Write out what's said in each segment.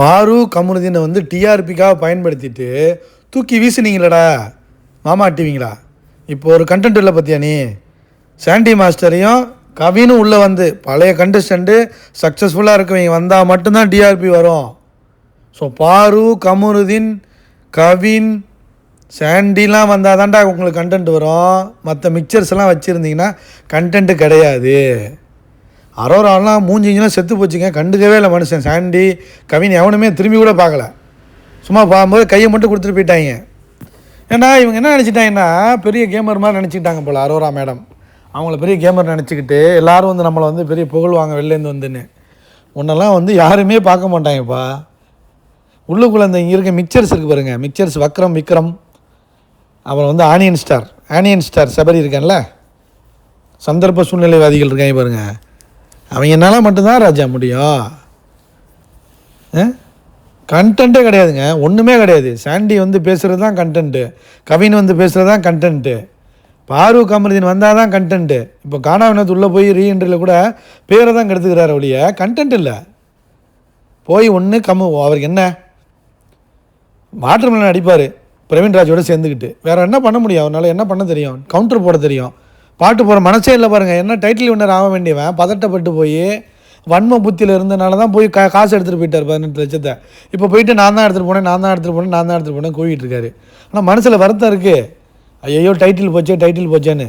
பாரு கமருதீனை வந்து டிஆர்பிக்காக பயன்படுத்திட்டு தூக்கி வீசுனீங்களடா. மாமா ஆட்டுவீங்களா? இப்போ ஒரு கண்டென்ட் இல்லை பார்த்தியா நீ? சாண்டி மாஸ்டரையும் கவினும் உள்ளே வந்து பழைய கண்டஸ்டண்ட்டு சக்ஸஸ்ஃபுல்லாக இருக்கவங்க வந்தால் மட்டும்தான் டிஆர்பி வரும். ஸோ பாரு கமருதீன் கவின் சாண்டிலாம் வந்தால் தான்டா உங்களுக்கு கண்டென்ட் வரும். மற்ற மிக்சர்ஸ் எல்லாம் வச்சுருந்தீங்கன்னா கண்டென்ட்டு கிடையாது. அரோராலாம் மூஞ்சிங்கெல்லாம் செத்து போச்சுங்க. கண்டுக்கவே இல்லை மனுஷன். சாண்டி கவின் எவனுமே திரும்பி கூட பார்க்கல. சும்மா பார்க்கும்போது கையை மட்டும் கொடுத்துட்டு போயிட்டாங்க. ஏன்னா இவங்க என்ன நினச்சிட்டாங்கன்னா பெரிய கேமர் மாதிரி நினச்சிக்கிட்டாங்க போல் அரோரா மேடம். அவங்கள பெரிய கேமர் நினச்சிக்கிட்டு எல்லாரும் வந்து நம்மளை வந்து பெரிய புகழ்வாங்க வெளிலேருந்து வந்துன்னு. உன்னெல்லாம் வந்து யாருமே பார்க்க மாட்டாங்கப்பா. உள்ளுக்குள்ளே இந்த இங்கே இருக்க மிக்சர்ஸ் இருக்குது பாருங்க. மிக்சர்ஸ் வக்ரம் விக்ரம். அப்புறம் வந்து onion star. Onion star Sabari இருக்கான்ல. சந்தர்ப்ப சூழ்நிலைவாதிகள் இருக்காங்க அவங்க அவங்கனால மட்டும்தான் ராஜா முடியும் கண்டென்ட்டே கிடையாதுங்க. ஒன்றுமே கிடையாது. சாண்டி வந்து பேசுகிறது தான் கண்டென்ட்டு கவின் வந்து பேசுகிறது தான் கண்டென்ட்டு பாரு கமருதீன் வந்தால் தான் கண்டென்ட்டு இப்போ காணாவினத்து உள்ளே போய் ரீஎன்ட்ரியில் கூட பேரை தான் கெடுத்துக்கிறார் ஒழிய கண்டென்ட் இல்லை. போய் ஒன்று கம்மு அவருக்கு என்ன? வாட்டர் மெலன் அடிப்பார் பிரவீன் சேர்ந்துக்கிட்டு வேறு என்ன பண்ண முடியும்? அவனால் என்ன பண்ண தெரியும்? கவுண்டர் போட தெரியும். பாட்டு போகிற மனசே இல்லை பாருங்கள் என்ன டைட்டில் வின்னர் ஆக வேண்டியவன் பதட்டப்பட்டு போய் வன்ம புத்தியில் இருந்தனால தான் போய் கா காசு எடுத்துகிட்டு போயிட்டார் பதினெட்டு லட்சத்தை. இப்போ போயிட்டு நான் தான் எடுத்துகிட்டு போனேன் நான் தான் எடுத்துகிட்டு போனேன் நான் தான் எடுத்துகிட்டு போனேன் கூவிட்டு இருக்காரு. ஆனால் மனசில் வருத்தம் இருக்குது ஐயோ டைட்டில் போச்சே டைட்டில் போச்சேன்னு.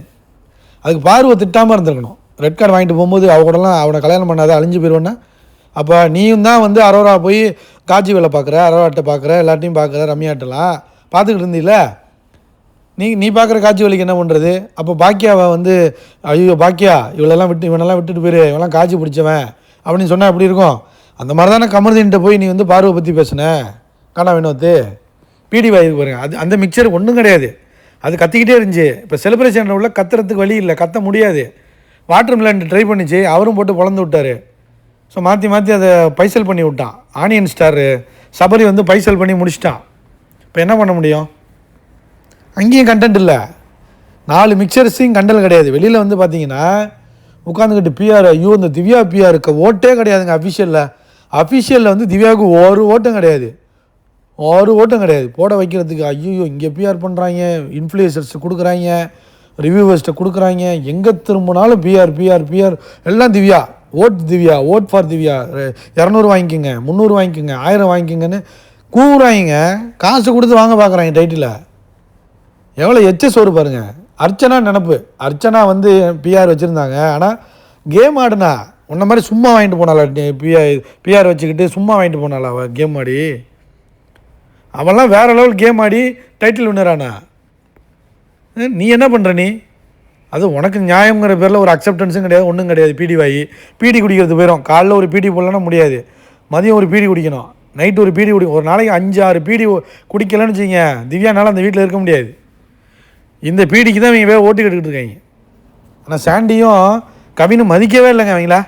அதுக்கு பார்வை திட்டாமல் இருந்திருக்கணும். ரெட் கார்டு வாங்கிட்டு போகும்போது அவ கூடலாம் அவனை கல்யாணம் பண்ணாத அழிஞ்சு போயிடுவேன்னா அப்போ நீயும் தான் வந்து அரோரா போய் காட்சி வேலை பார்க்குற அரோராட்டை பார்க்குற எல்லாத்தையும் பார்க்குற ரம்யாட்டெல்லாம் பார்த்துக்கிட்டு இருந்தீல நீ நீ பார்க்குற காட்சி வழிக்கு என்ன பண்ணுறது அப்போ பாக்கியாவை வந்து ஐயோ பாக்கியா இவளெல்லாம் விட்டு இவனெல்லாம் விட்டுட்டு போயிரு இவெல்லாம் காட்சி பிடிச்சவன் அப்படின்னு சொன்னால் எப்படி இருக்கும்? அந்த மாதிரி தானே கமருதீன்ட்ட போய் நீ வந்து பார்வை பற்றி பேசுன? காணா வினோத்து. பிடி வாயுக்கு பாருங்க. அது அந்த மிக்சர் ஒன்றும் கிடையாது. அது கத்திக்கிட்டே இருந்துச்சு. இப்போ செலிப்ரேஷனில் உள்ள கத்துறதுக்கு வழி இல்லை. கத்த முடியாது. வாட்டர் மிலன் ட்ரை பண்ணிச்சு. அவரும் போட்டு பொழந்து விட்டாரு. ஸோ மாற்றி மாற்றி அதை பைசல் பண்ணி விட்டான். ஆனியன் ஸ்டாரு சபரி வந்து பைசல் பண்ணி முடிச்சிட்டான். இப்போ என்ன பண்ண முடியும்? அங்கேயும் கண்டென்ட் இல்லை. நாலு மிக்சர்ஸையும் கண்டல் கிடையாது. வெளியில் வந்து பார்த்தீங்கன்னா உட்காந்துக்கிட்டு பிஆர் ஐயோ இந்த திவ்யா பிஆருக்கு ஓட்டே கிடையாதுங்க அஃபிஷியலில் அஃபிஷியலில் வந்து திவ்யாவுக்கு ஒரு ஓட்டம் கிடையாது. ஒரு ஓட்டம் கிடையாது. போட வைக்கிறதுக்கு ஐயோ இங்கே பிஆர் பண்ணுறாங்க இன்ஃப்ளூயன்சர்ஸ் கொடுக்குறாங்க ரிவ்யூவர்ஸ்ட்டை கொடுக்குறாங்க. எங்கே திரும்பினாலும் பிஆர் பிஆர் பிஆர் எல்லாம் Divya. Vote Divya. Vote for Divya. இரநூறு வாங்கிக்கோங்க முந்நூறு வாங்கிக்கோங்க ஆயிரம் வாங்கிக்கோங்கன்னு கூவுறாங்க காசு கொடுத்து வாங்க பார்க்குறாங்க டைட்டில் எவ்வளோ எச்ச சோறு பாருங்கள் அர்ச்சனா நினப்பு. அர்ச்சனா வந்து பிஆர் வச்சுருந்தாங்க. ஆனால் கேம் ஆடுனா உன்ன மாதிரி சும்மா வாங்கிட்டு போனாளா? பிஆர் பிஆர் வச்சுக்கிட்டு சும்மா வாங்கிட்டு போனாளா அவள் கேம் ஆடி? அவெல்லாம் வேறு லெவல் கேம் ஆடி டைட்டில் வின்னரானா நீ என்ன பண்ணுற நீ? அது உனக்கு நியாயங்கிற பேரில் ஒரு அக்செப்டன்ஸும் கிடையாது ஒன்றும் கிடையாது. பீடி வாயி. பீடி குடிக்கிறது போயிடும் காலைல ஒரு பீடி போடலன்னா முடியாது. மதியம் ஒரு பீடி குடிக்கணும். நைட்டு ஒரு பீடி குடி ஒரு நாளைக்கு அஞ்சு ஆறு பீடி குடிக்கலன்னு வச்சுங்க திவ்யானால அந்த வீட்டில் இருக்க முடியாது. இந்த பீடிக்கு தான் இவங்க போய் ஓட்டு கட்டுக்கிட்டு இருக்காங்க. ஆனால் சாண்டியும் கவினும் மதிக்கவே இல்லைங்க அவங்களா?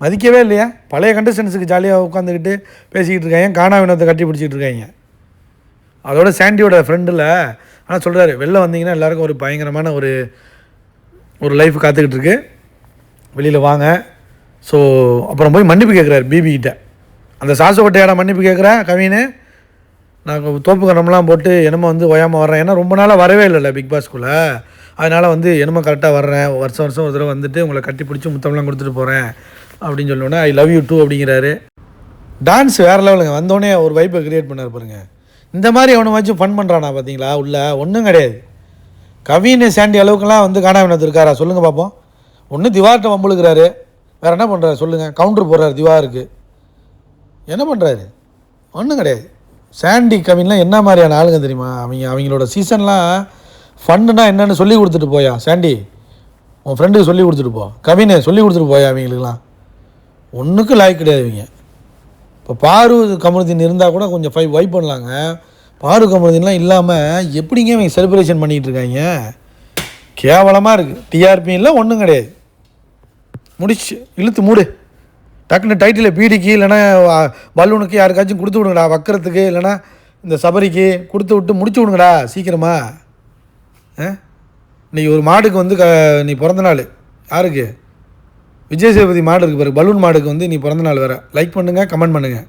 மதிக்கவே இல்லையா? பழைய கண்டஸ்டன்ஸுக்கு ஜாலியாக உட்காந்துக்கிட்டு பேசிக்கிட்டு இருக்காங்க. காணா வினத்தை கட்டி பிடிச்சிட்டு இருக்காங்க. அதோட சாண்டியோட ஃப்ரெண்டில் ஆனால் சொல்கிறாரு வெளில வந்தீங்கன்னா எல்லாருக்கும் ஒரு பயங்கரமான ஒரு ஒரு லைஃப் காத்துக்கிட்டு இருக்கு. வெளியில் வாங்க. ஸோ அப்புறம் போய் மன்னிப்பு கேட்குறாரு பிபிகிட்ட அந்த அந்த சாசுவட்டையாட மன்னிப்பு கேட்குறேன் கவின்னு நான் தோப்பு கரம்லாம் போட்டு என்னமோ வந்து ஓயாமல் வர்றேன். ஏன்னா ரொம்ப நாளாக வரவே இல்லைல்ல பிக் பாஸ்க்குள்ளே அதனால் வந்து என்னமோ கரெக்டாக வர்றேன். வருஷம் வருஷம் ஒரு தடவை வந்துட்டு உங்களை கட்டி பிடிச்சி முத்தம்லாம் கொடுத்துட்டு போகிறேன் அப்படின்னு சொன்னோன்னே ஐ லவ் யூ டூ அப்படிங்கிறாரு. டான்ஸ் வேறு லெவலுங்க வந்தோடனே ஒரு வைப்பை கிரியேட் பண்ணார் பாருங்க. இந்த மாதிரி எவனுமாச்சும் ஃபன் பண்ணுறானா பார்த்தீங்களா உள்ள ஒன்றும் கிடையாது. கவின்னு சாண்டி அளவுக்குலாம் வந்து காணாவினத்து இருக்காரா? சொல்லுங்கள் பார்ப்போம் ஒன்று திவார்கிட்ட வம்புழுக்கிறாரு. வேறு என்ன பண்ணுறாரு சொல்லுங்கள் கவுண்டர் போடுறாரு திவாருக்கு. என்ன பண்ணுறாரு ஒன்றும் கிடையாது. சாண்டி கவின்லாம் என்ன மாதிரியான ஆளுங்க தெரியுமா? அவங்க அவங்களோட சீசன்லாம் ஃபண்டுனா என்னன்னு சொல்லி கொடுத்துட்டு போயா சாண்டி உன் ஃப்ரெண்டுக்கு சொல்லி கொடுத்துட்டு போ. கவினை சொல்லி கொடுத்துட்டு போயா அவங்களுக்குலாம் ஒன்றுக்கும் லாய்க்கு கிடையாது இவங்க. இப்போ பாரு கமருதீன் இருந்தால் கூட கொஞ்சம் ஃபைவ் வைப் பண்ணலாங்க. பாரு கமருதீன்லாம் இல்லாமல் எப்படிங்க இவங்க செலிப்ரேஷன் பண்ணிகிட்டு இருக்காங்க? கேவலமாக இருக்குது டிஆர்பியில் ஒன்றும் கிடையாது. முடிச்சு இழுத்து மூடு. டக்குன்னு டைட்டில் பீடிக்கு இல்லைன்னா பலூனுக்கு யாருக்காச்சும் கொடுத்து விடுங்கடா வக்கரத்துக்கு இல்லைன்னா இந்த சபரிக்கு கொடுத்து விட்டு முடிச்சு விடுங்கடா சீக்கிரமா. ஆ இன்னைக்கு ஒரு மாடுக்கு வந்து க நீ பிறந்த நாள். யாருக்கு? விஜய் சேதுபதி மாடு இருக்கு பாரு பலூன் மாடுக்கு வந்து நீ பிறந்த நாள் வேறு. லைக் பண்ணுங்கள் கமெண்ட் பண்ணுங்கள்